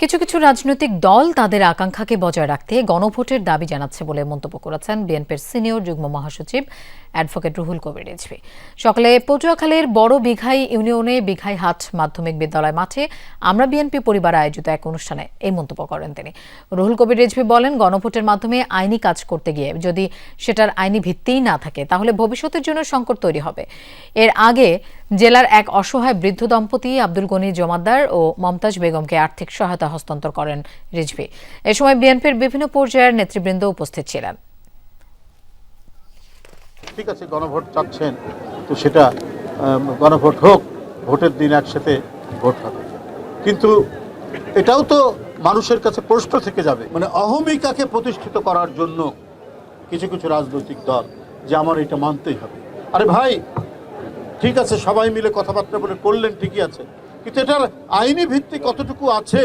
কিছু কিছু রাজনৈতিক দল তাদের আকাঙ্ক্ষাকে বজায় রাখতে গণভোটের দাবি জানাচ্ছে বলে মন্তব্য করেছেন বিএনপির সিনিয়র যুগ্ম মহাসচিব অ্যাডভোকেট রুহুল কবির রিজভী। সকালে পটুয়াখালীর বড় বিঘাই ইউনিয়নে বিঘাই হাট মাধ্যমিক বিদ্যালয় মাঠে আমরা বিএনপি পরিবার আয়োজিত এক অনুষ্ঠানে এই মন্তব্য করেন তিনি। রুহুল কবির রিজভী বলেন, গণভোটের মাধ্যমে আইনি কাজ করতে গিয়ে যদি সেটার আইনি ভিত্তিই না থাকে, তাহলে ভবিষ্যতের জন্য সংকট তৈরি হবে। এর আগে জেলার এক অসহায় বৃদ্ধ দম্পতি আব্দুল গনি জমাদ্দার ও মমতাজ বেগমকে আর্থিক সহায়তা হস্তান্তর করেন রিজভী। এ সময় বিএনপির বিভিন্ন পর্যায়ের নেতৃবৃন্দ উপস্থিত ছিলেন। ঠিক আছে, গণভোট চাচ্ছেন, তো সেটা গণভোট হোক, ভোটের দিন একসাথে ভোট হবে। কিন্তু এটাও তো মানুষের কাছে প্রশ্ন থেকে যাবে মানে অহমিকাকে প্রতিষ্ঠিত করার জন্য কিছু কিছু রাজনৈতিক দল, যে আমার এটা মানতেই হবে। আরে ভাই, ঠিক আছে, সবাই মিলে কথাবার্তা বলে করলেন ঠিকই আছে, কিন্তু এটার আইনি ভিত্তি কতটুকু আছে?